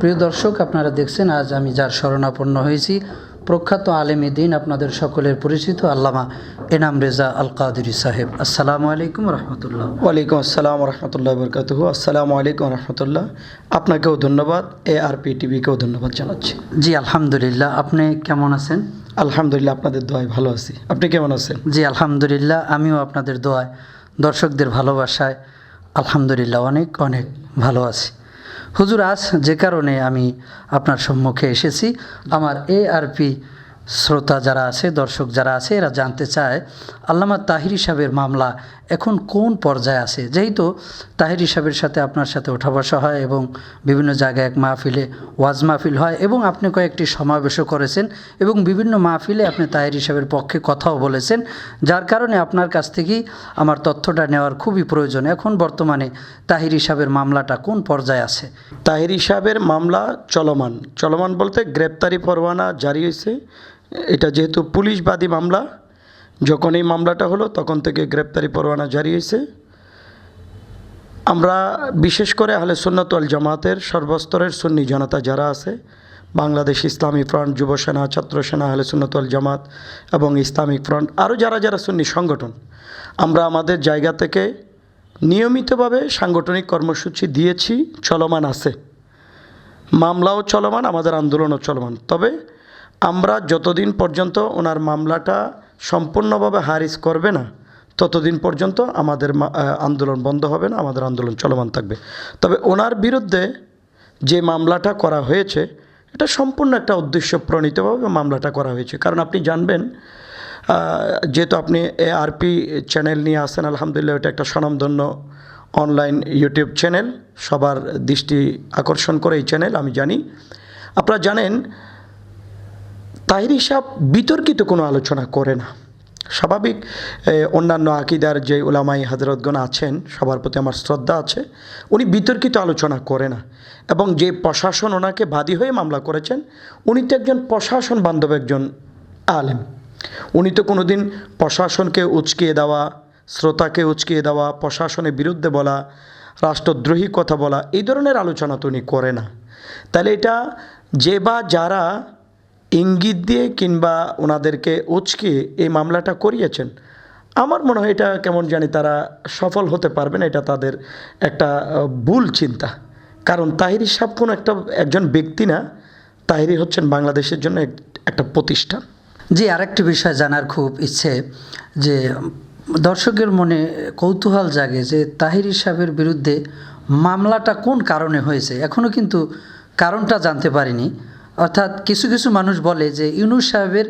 প্রিয় দর্শক আপনারা দেখছেন আজ আমি যার শরণাপন্ন হয়েছি প্রখ্যাত আলেমী দিন আপনাদের সকলের পরিচিত আল্লামা এনাম রেজা আল কাদিরি সাহেব। আসসালামু আলাইকুম রহমতুল্লাহ। ওয়ালাইকুম আসসালাম রহমতুল্লাহ বরকাতুহু। আসসালামু আলাইকুম রহমতুল্লাহ। আপনাকেও ধন্যবাদ এ আর পি টিভিকেও ধন্যবাদ জানাচ্ছি। জি আলহামদুলিল্লাহ। আপনি কেমন আছেন? আলহামদুলিল্লাহ আপনাদের দোয়ায় ভালো আছি। আপনি কেমন আছেন? জি আলহামদুলিল্লাহ। আমিও আপনাদের দোয়ায় দর্শকদের ভালোবাসায় আলহামদুলিল্লাহ অনেক অনেক ভালো আছি। হুজুর, আজ যে কারণে আমি আপনার সম্মুখে এসেছি। আমার এ আর পি শ্রোতা যারা আছে, দর্শক যারা আছে, এরা জানতে চায়, আল্লামা তাহিরি সাহেবের মামলা এখন কোন পর্যায়ে আছে? যেহেতু তাহিরি সাহেবের সাথে আপনার সাথে ওঠা বসা হয় এবং বিভিন্ন জায়গায় এক মাহফিলে ওয়াজ মাহফিল হয় এবং আপনি কয়েকটি সমাবেশও করেছেন এবং বিভিন্ন মাহফিলে আপনি তাহিরি সাহেবের পক্ষে কথাও বলেছেন, যার কারণে আপনার কাছ থেকেই আমার তথ্যটা নেওয়ার খুবই প্রয়োজন। এখন বর্তমানে তাহিরি সাহেবের মামলাটা কোন পর্যায়ে আছে? তাহিরি সাহেবের মামলা চলমান। চলমান বলতে গ্রেপ্তারি পরোয়ানা জারি হয়েছে। এটা যেহেতু পুলিশবাদী মামলা যখন এই মামলাটা হলো, তখন থেকে গ্রেপ্তারি পরোয়ানা জারি হয়েছে। আমরা বিশেষ করে আহলে সুন্নত আল জামাতের সর্বস্তরের সুন্নি জনতা যারা আছে, বাংলাদেশ ইসলামী ফ্রন্ট, যুব সেনা, ছাত্র সেনা, আহলে সুন্নত আল জামাত এবং ইসলামিক ফ্রন্ট আরও যারা যারা সুন্নি সংগঠন, আমরা আমাদের জায়গা থেকে নিয়মিতভাবে সাংগঠনিক কর্মসূচি দিয়েছি, চলমান আছে। মামলাও চলমান, আমাদের আন্দোলনও চলমান। তবে আমরা যতদিন পর্যন্ত ওনার মামলাটা সম্পূর্ণভাবে হারিজ করবে না, ততদিন পর্যন্ত আমাদের আন্দোলন বন্ধ হবে না, আমাদের আন্দোলন চলমান থাকবে। তবে ওনার বিরুদ্ধে যে মামলাটা করা হয়েছে, এটা সম্পূর্ণ একটা উদ্দেশ্য প্রণীতভাবে মামলাটা করা হয়েছে। কারণ আপনি জানবেন যেহেতু আপনি এ আরপি চ্যানেল নিয়ে আসেন আলহামদুলিল্লাহ এটা একটা স্বনামধন্য অনলাইন ইউটিউব চ্যানেল সবার দৃষ্টি আকর্ষণ করে এই চ্যানেল আমি জানি। আপনারা জানেন তাহিরি সাহ বিতর্কিত কোনো আলোচনা করে না। স্বাভাবিক অন্যান্য আকিদার যে ওলামাই হাজরতগণ আছেন, সবার প্রতি আমার শ্রদ্ধা আছে, উনি বিতর্কিত আলোচনা করে না। এবং যে প্রশাসন ওনাকে বাদী হয়ে মামলা করেছেন, উনি তো একজন প্রশাসন বান্ধব একজন আলেম। উনি তো কোনোদিন প্রশাসনকে উচকিয়ে দেওয়া, শ্রোতাকে উচকিয়ে দেওয়া, প্রশাসনের বিরুদ্ধে বলা, রাষ্ট্রদ্রোহী কথা বলা, এই ধরনের আলোচনা তো উনি করে না। তাহলে এটা যে বা যারা ইঙ্গিত দিয়ে কিংবা ওনাদেরকে উচকে এই মামলাটা করিয়েছেন। আমার মনে হয় এটা কেমন জানি তারা সফল হতে পারবে না, এটা তাদের একটা ভুল চিন্তা। কারণ তাহিরি সাহেব কোনো একটা, একজন ব্যক্তি না, তাহিরি হচ্ছেন বাংলাদেশের জন্য এক- একটা প্রতিষ্ঠান। জি, আরেকটি বিষয় জানার খুব ইচ্ছে যে, দর্শকের মনে কৌতূহল জাগে যে তাহিরি সাহেবের বিরুদ্ধে মামলাটা কোন কারণে হয়েছে? এখনও কিন্তু কারণটা জানতে পারিনি। অর্থাৎ কিছু কিছু মানুষ বলে যে ইউনুস সাহেবের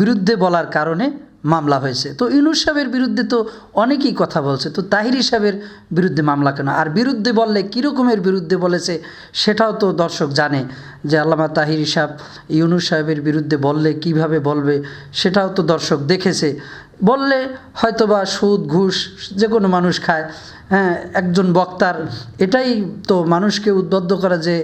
বিরুদ্ধে বলার কারণে মামলা হয়েছে। তো ইউনুস সাহেবের বিরুদ্ধে তো অনেকেই কথা বলছে, তো তাহিরি সাহেবের বিরুদ্ধে মামলা কেন? আর বিরুদ্ধে বললে কীরকমের বিরুদ্ধে বলেছে সেটাও তো দর্শক জানে যে আল্লামা তাহিরি সাহেব ইউনুস সাহেবের বিরুদ্ধে বললে কীভাবে বলবে সেটাও তো দর্শক দেখেছে। বললে হয়তোবা সুদ, ঘুষ যে কোনো মানুষ খায়। হ্যাঁ একজন বক্তার এটাই তো মানুষকে উদ্বুদ্ধ করা যে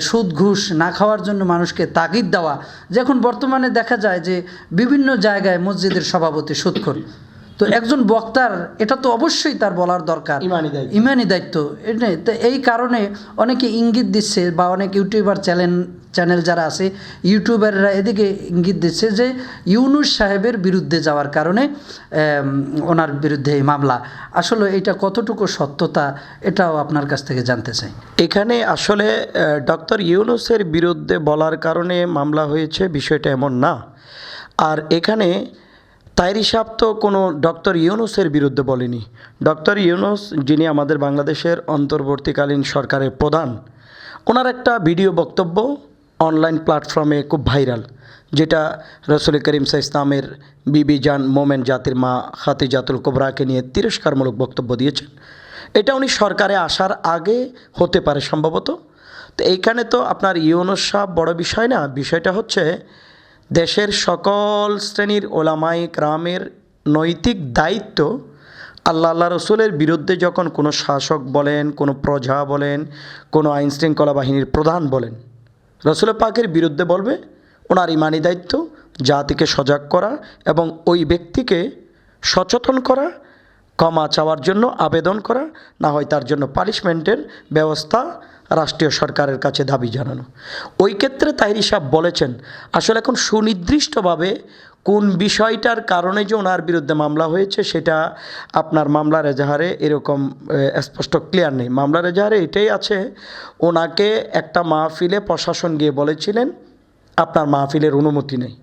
সুদ, ঘুষ না খাওয়ার জন্য মানুষকে তাগিদ দেওয়া। যখন বর্তমানে দেখা যায় যে, বিভিন্ন জায়গায় মসজিদের সভাপতি সুদখোর তো একজন বক্তার এটা তো অবশ্যই তার বলার দরকার। ইমানি দায়িত্ব। ইমানি দায়িত্ব। এটাই তো এই কারণে অনেকে ইঙ্গিত দিচ্ছে বা অনেক ইউটিউবার চ্যানেল চ্যানেল যারা আছে ইউটিউবাররা এদিকে ইঙ্গিত দিচ্ছে যে ইউনুস সাহেবের বিরুদ্ধে যাওয়ার কারণে ওনার বিরুদ্ধে এই মামলা। আসলে এটা কতটুকু সত্যতা এটাও আপনার কাছ থেকে জানতে চাই। এখানে আসলে ডক্টর ইউনুসের বিরুদ্ধে বলার কারণে মামলা হয়েছে বিষয়টা এমন না। আর এখানে তাইরি সাহেব তো কোনো ডক্টর ইউনুসের বিরুদ্ধে বলেনি। ডক্টর ইউনুস, যিনি আমাদের বাংলাদেশের অন্তর্বর্তীকালীন সরকারের প্রধান, ওনার একটা ভিডিও বক্তব্য অনলাইন প্ল্যাটফর্মে খুব ভাইরাল, যেটা রসুল করিম সাহ ইসলামের বিবি জান মোমেন জাতির মা খাতি জাতুল কোবরাকে নিয়ে তিরস্কারমূলক বক্তব্য দিয়েছেন। এটা উনি সরকারে আসার আগে হতে পারে সম্ভবত। তো এইখানে তো আপনার ইউনুস সাহ বড় বিষয় না, বিষয়টা হচ্ছে দেশের সকল শ্রেণির ওলামাই ক্রামের নৈতিক দায়িত্ব আল্লাহ আল্লাহ রসুলের বিরুদ্ধে যখন কোনো শাসক বলেন, কোনো প্রজা বলেন, কোনো আইন শৃঙ্খলা বাহিনীর প্রধান বলেন, রসুল পাকের বিরুদ্ধে বলবে, ওনার ইমানি দায়িত্ব জাতিকে সজাগ করা এবং ওই ব্যক্তিকে সচেতন করা, ক্ষমা চাওয়ার জন্য আবেদন করা, না হয় তার জন্য পানিশমেন্টের ব্যবস্থা রাষ্ট্রীয় সরকারের কাছে দাবি জানানো। ওই ক্ষেত্রে তাহিরি সাহেব বলেছেন, আসলে এখন সুনির্দিষ্টভাবে কোন বিষয়টার কারণে যে ওনার বিরুদ্ধে মামলা হয়েছে সেটা আপনার মামলার এজাহারে এরকম স্পষ্ট ক্লিয়ার নেই। মামলার এজাহারে এটাই আছে, ওনাকে একটা মাহফিলে প্রশাসন গিয়ে বলেছিলেন, আপনার মাহফিলের অনুমতি নেই।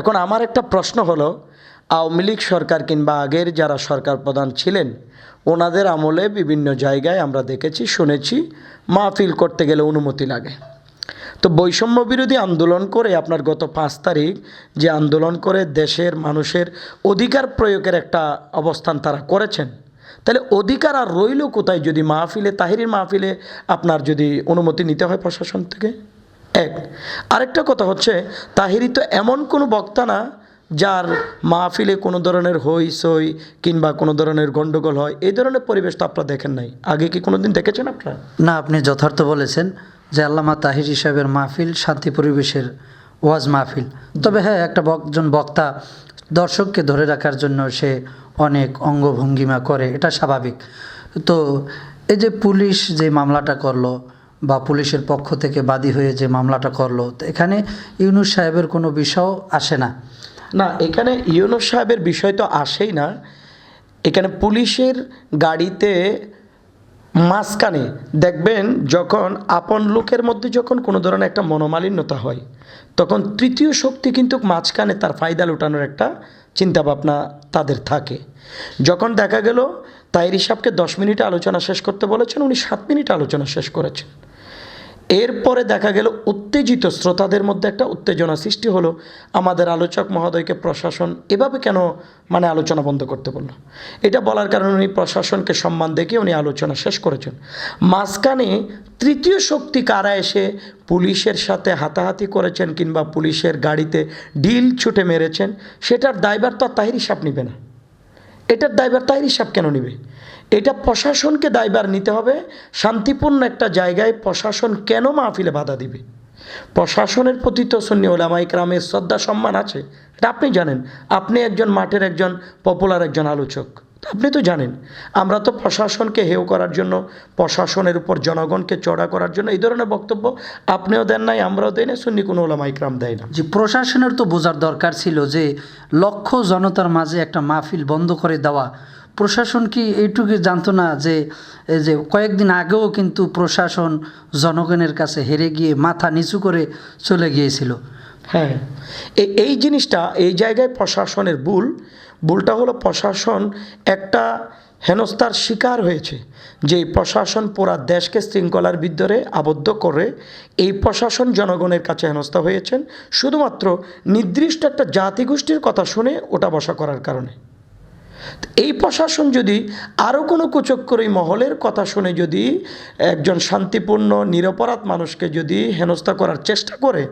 এখন আমার একটা প্রশ্ন হলো, আওয়ামী লীগ সরকার কিংবা আগের যারা সরকার প্রধান ছিলেন ওনাদের আমলে বিভিন্ন জায়গায় আমরা দেখেছি, শুনেছি, মাহফিল করতে গেলে অনুমতি লাগে। তো বৈষম্য বিরোধী আন্দোলন করে আপনার গত পাঁচ তারিখ যে আন্দোলন করে দেশের মানুষের অধিকার প্রয়োগের একটা অবস্থান তারা করেছেন, তাহলে অধিকার আর রইল কোথায় যদি মাহফিলে, তাহিরির মাহফিলে আপনার যদি অনুমতি নিতে হয় প্রশাসন থেকে? এক। আরেকটা কথা হচ্ছে, তাহিরি তো এমন কোনো বক্তা না যার মাহফিলে কোনো ধরনের হই সই কিংবা কোনো ধরনের গণ্ডগোল হয়, এই ধরনের পরিবেশ তো আপনারা দেখেন নাই। আগে কি কোনো দিন দেখেছেন আপনারা? না, আপনি যথার্থ বলেছেন যে আল্লামা তাহির সাহেবের মাহফিল শান্তি পরিবেশের ওয়াজ মাহফিল। তবে হ্যাঁ একটা একজন বক্তা দর্শককে ধরে রাখার জন্য সে অনেক অঙ্গভঙ্গিমা করে, এটা স্বাভাবিক। তো এই যে পুলিশ যে মামলাটা করল বা পুলিশের পক্ষ থেকে বাদী হয়ে যে মামলাটা করল, তো এখানে ইউনুস সাহেবের কোনো বিষয় আসে না। না, এখানে ইউনুস সাহেবের বিষয় তো আসেই না। এখানে পুলিশের গাড়িতে মাঝখানে দেখবেন যখন আপন লোকের মধ্যে যখন কোনো ধরনের একটা মনোমালিন্যতা হয়, তখন তৃতীয় শক্তি কিন্তু মাঝখানে তার ফায়দা লুটানোর একটা চিন্তাভাবনা তাদের থাকে। যখন দেখা গেল, তাইরি সাহেবকে দশ মিনিট আলোচনা শেষ করতে বলেছেন, উনি সাত মিনিট আলোচনা শেষ করেছেন। এরপরে দেখা গেল উত্তেজিত শ্রোতাদের মধ্যে একটা উত্তেজনা সৃষ্টি হলো। আমাদের আলোচক মহোদয়কে প্রশাসন এভাবে কেন মানে আলোচনা বন্ধ করতে বলল? এটা বলার কারণে উনি প্রশাসনকে সম্মান দেখে উনি আলোচনা শেষ করেছেন। মাঝখানে তৃতীয় শক্তি কারা এসে পুলিশের সাথে হাতাহাতি করেছেন কিংবা পুলিশের গাড়িতে ডিল ছুটে মেরেছেন, সেটার দায়ভার তো আর তাহিরি সাপ নিবে না। এটার দায়ভার তাহিরি সাহেব কেন নেবে? এটা প্রশাসনকে দায়বার নিতে হবে। শান্তিপূর্ণ একটা জায়গায় প্রশাসন কেন মাহফিলে বাধা দিবে? প্রশাসনের প্রতি তো সন্নি ওলামা ইকরামের শ্রদ্ধা, সম্মান আছে। এটা আপনি জানেন। আপনি একজন মাঠের একজন পপুলার একজন আলোচক। আপনি তো জানেন। আমরা তো প্রশাসনকে হেয় করার জন্য, প্রশাসনের উপর জনগণকে চড়া করার জন্য এই ধরনের বক্তব্য আপনিও দেন নাই, আমরাও দেয় না সুন্নি কোনো ওলামা ইকরাম দেয় না। যে প্রশাসনের তো বোঝার দরকার ছিল যে লক্ষ জনতার মাঝে একটা মাহফিল বন্ধ করে দেওয়া প্রশাসন কি এইটুকু জানতো না যে এই যে কয়েকদিন আগেও কিন্তু প্রশাসন জনগণের কাছে হেরে গিয়ে মাথা নিচু করে চলে গিয়েছিল? হ্যাঁ এই জিনিসটা, এই জায়গায় প্রশাসনের ভুল। ভুলটা হলো প্রশাসন একটা হেনস্থার শিকার হয়েছে, যে প্রশাসন পুরা দেশকে শৃঙ্খলার ভিতরে আবদ্ধ করে এই প্রশাসন জনগণের কাছে হেনস্থা হয়েছেন। শুধুমাত্র নির্দিষ্ট একটা জাতিগোষ্ঠীর কথা শুনে ওটা বসা করার কারণে। এই প্রশাসন যদি আরও কোনো কুচক্কর মহলের কথা শুনে যদি একজন শান্তিপূর্ণ, নিরপরাধ মানুষকে যদি হেনস্থা করার চেষ্টা করে,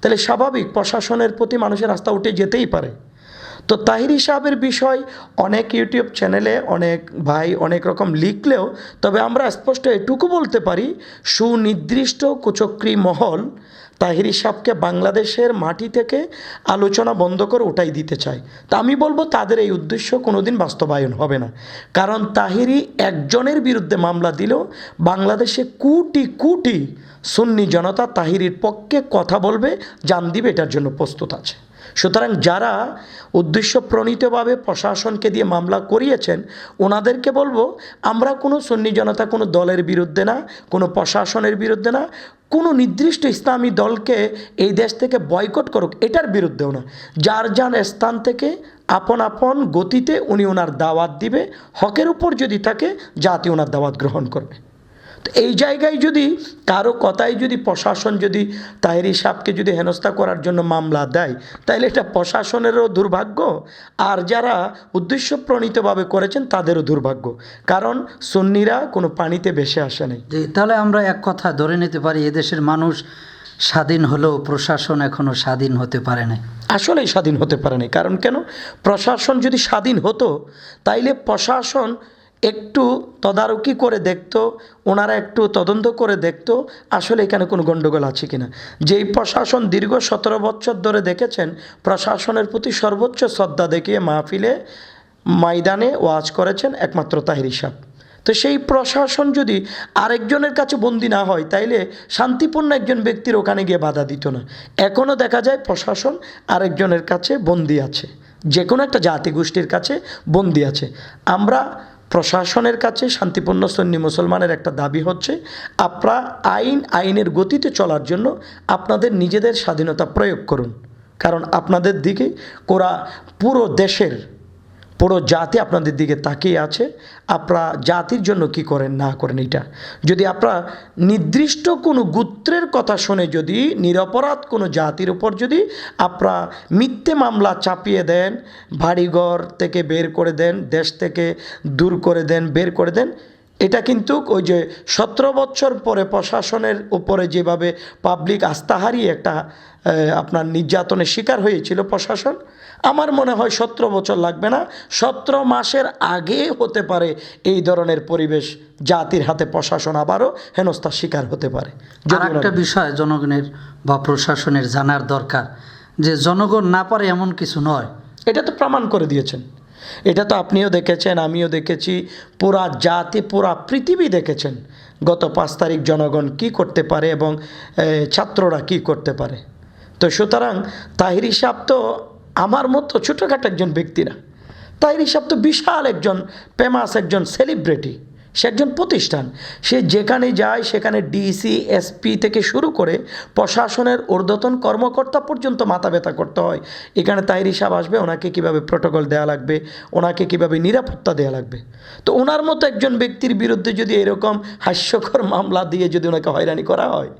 তাহলে স্বাভাবিক প্রশাসনের প্রতি মানুষের আস্থা উঠে যেতেই পারে। তো তাহিরি সাহেবের বিষয় অনেক ইউটিউব চ্যানেলে অনেক ভাই অনেক রকম লিখলেও তবে আমরা স্পষ্ট এটুকু বলতে পারি, সুনির্দিষ্ট কুচক্রী মহল তাহিরি সাহকে বাংলাদেশের মাটি থেকে আলোচনা বন্ধ করে ওটাই দিতে চায়। তা আমি বলব তাদের এই উদ্দেশ্য কোনোদিন বাস্তবায়ন হবে না। কারণ তাহিরি একজনের বিরুদ্ধে মামলা দিলেও বাংলাদেশে কুটি কুটি সুন্নি জনতা তাহিরির পক্ষে কথা বলবে, জান দিবে, এটার জন্য প্রস্তুত আছে। সুতরাং যারা উদ্দেশ্য প্রণীতভাবে প্রশাসনকে দিয়ে মামলা করিয়েছেন, ওনাদেরকে বলব, আমরা কোনো সন্নি জনতা, কোনো দলের বিরুদ্ধে না, কোনো প্রশাসনের বিরুদ্ধে না, কোনো নির্দিষ্ট ইসলামী দলকে এই দেশ থেকে বয়কট করুক, এটার বিরুদ্ধেও না। যার যার স্থান থেকে আপন আপন গতিতে উনি ওনার দাওয়াত দিবে, হকের উপর যদি থাকে, জাতি ওনার দাওয়াত গ্রহণ করবে। এই জায়গায় যদি কারও কথাই যদি প্রশাসন যদি তাহেরি সাহকে যদি হেনস্থা করার জন্য মামলা দেয় তাহলে এটা প্রশাসনেরও দুর্ভাগ্য আর যারা উদ্দেশ্য প্রণীতভাবে করেছেন তাদেরও দুর্ভাগ্য। কারণ সন্নিরা কোনো পানিতে ভেসে আসে নাই। তাহলে আমরা এক কথা ধরে নিতে পারি এদেশের মানুষ স্বাধীন হলেও প্রশাসন এখনও স্বাধীন হতে পারে না আসলেই স্বাধীন হতে পারে নাই। কারণ কেন? প্রশাসন যদি স্বাধীন হতো তাইলে প্রশাসন একটু তদারকি করে দেখতো, ওনারা একটু তদন্ত করে দেখতো, আসলে এখানে কোনো গণ্ডগোল আছে কিনা। যেই প্রশাসন দীর্ঘ সতেরো বছর ধরে দেখেছেন, প্রশাসনের প্রতি সর্বোচ্চ শ্রদ্ধা দেখিয়ে মাহফিলে, ময়দানে ওয়াজ করেছেন একমাত্র তাহিরি সাহেব। তো সেই প্রশাসন যদি আরেকজনের কাছে বন্দি না হয়, তাইলে শান্তিপূর্ণ একজন ব্যক্তির ওখানে গিয়ে বাধা দিত না। এখনও দেখা যায় প্রশাসন আরেকজনের কাছে বন্দি আছে। যে কোনো একটা জাতিগোষ্ঠীর কাছে বন্দি আছে। আমরা প্রশাসনের কাছে শান্তিপূর্ণ সৈন্য মুসলমানের একটা দাবি হচ্ছে আপনারা আইন, আইনের গতিতে চলার জন্য আপনাদের নিজেদের স্বাধীনতা প্রয়োগ করুন। কারণ আপনাদের দিকে কোরা পুরো দেশের পুরো জাতি আপনাদের দিকে তাকিয়ে আছে। আপনারা জাতির জন্য কি করেন, না করেন এটা? যদি আপনারা নির্দিষ্ট কোনো গোত্রের কথা শুনে যদি, নিরপরাধ কোনো জাতির উপর যদি আপনারা মিথ্যে মামলা চাপিয়ে দেন, বাড়িঘর থেকে বের করে দেন, দেশ থেকে দূর করে দেন, বের করে দেন, এটা কিন্তু ওই যে সতেরো বছর পরে প্রশাসনের উপরে যেভাবে পাবলিক আস্থা হারিয়ে একটা আপনার নির্যাতনের শিকার হয়েছিল প্রশাসন আমার মনে হয় সতেরো বছর লাগবে না। সতেরো মাসের আগে হতে পারে এই ধরনের পরিবেশ জাতির হাতে প্রশাসন আবারও হেনস্থার শিকার হতে পারে। একটা বিষয় জনগণের বা প্রশাসনের জানার দরকার যে জনগণ না পারে এমন কিছু নয়। এটা তো প্রমাণ করে দিয়েছেন। এটা তো আপনিও দেখেছেন আমিও দেখেছি পুরা জাতি পুরা পৃথিবী দেখেছেন গত পাঁচ তারিখ জনগণ কি করতে পারে এবং ছাত্ররা কি করতে পারে। তো সুতরাং তাহিরি সাহ তো আমার মতো ছোটোখাটো একজন ব্যক্তি না। তাহিরি সাহ তো বিশাল একজন ফেমাস একজন সেলিব্রিটি সে একজন প্রতিষ্ঠান। সে যেখানে যায়, সেখানে ডিসি এসপি থেকে শুরু করে প্রশাসনের ঊর্ধ্বতন কর্মকর্তা পর্যন্ত মাথা ব্যথা করতে হয়। এখানে তাইরি সাহেব আসবে, ওনাকে কীভাবে প্রোটোকল দেওয়া লাগবে, ওনাকে কীভাবে নিরাপত্তা দেওয়া লাগবে। তো ওনার মতো একজন ব্যক্তির বিরুদ্ধে যদি এরকম হাস্যকর মামলা দিয়ে যদি ওনাকে হয়রানি করা হয়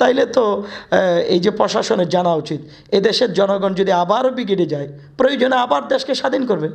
তাইলে তো এই যে প্রশাসনের জানা উচিত। এদেশের জনগণ যদি আবারও বিগড়ে যায়, প্রয়োজনে আবার দেশকে স্বাধীন করবে।